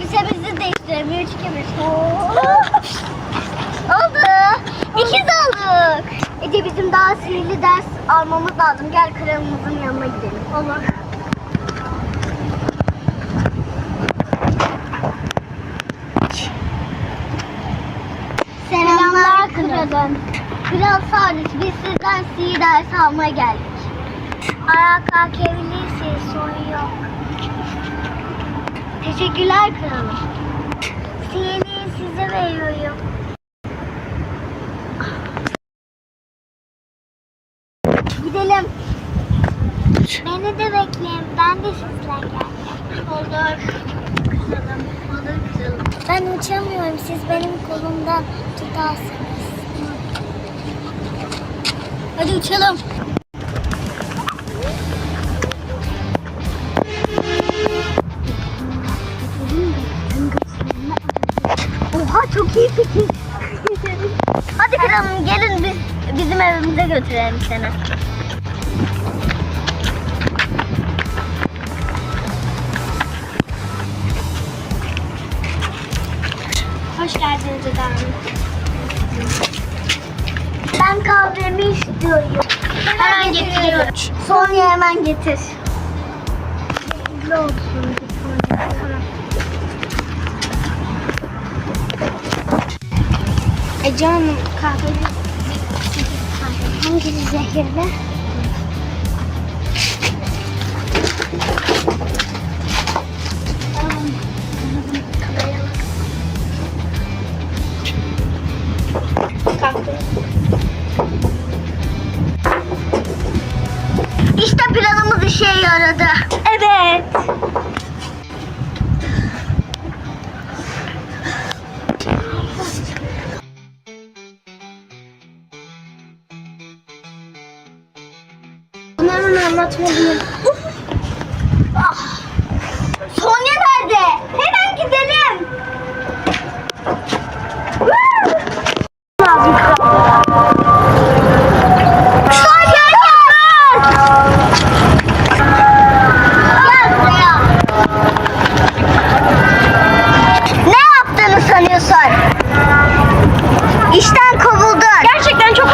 elbisemizi. Üç gibi. Oldu. İkiz olduk. Ece bizim daha sihirli ders almamız lazım. Gel kralımızın yanına gidelim. Olur. Selamlar kralım. Kral Sarnıç biz sizden sihir dersi almaya geldik. Kalkabilirsiniz sorun yok. Teşekkürler kralım. Sihirliği size veriyorum. Gidelim. Beni de bekleyin. Ben de sizle geleceğim. Olur. Kızalım. Olur kızalım. Ben uçamıyorum. Siz benim kolumdan tutarsınız. Hadi uçalım. Çok iyi fikir. Hadi kralım gelin biz bizim evimize götürelim seni. Hoş geldiniz Hanım. Ben kahvemi istiyorum. Hemen getiriyorum. Sonya hemen getir. Olsun. Tamam. Ece Hanım kahveli. Hangisi zehirli? İşte planımız işe yaradı. Evet. Hemen anlatmalıyım. Ah. Sonya nerede? Hemen gidelim. İşten kovuldun. Gerçekten çok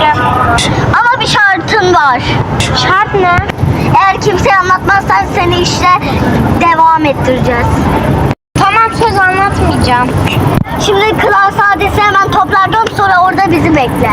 dilerim. Ama bir şartın var. Şart ne? Eğer kimseye anlatmazsan seni işte devam ettireceğiz. Tamam söz anlatmayacağım. Şimdi klas adresi hemen toplardım sonra orada bizi bekle.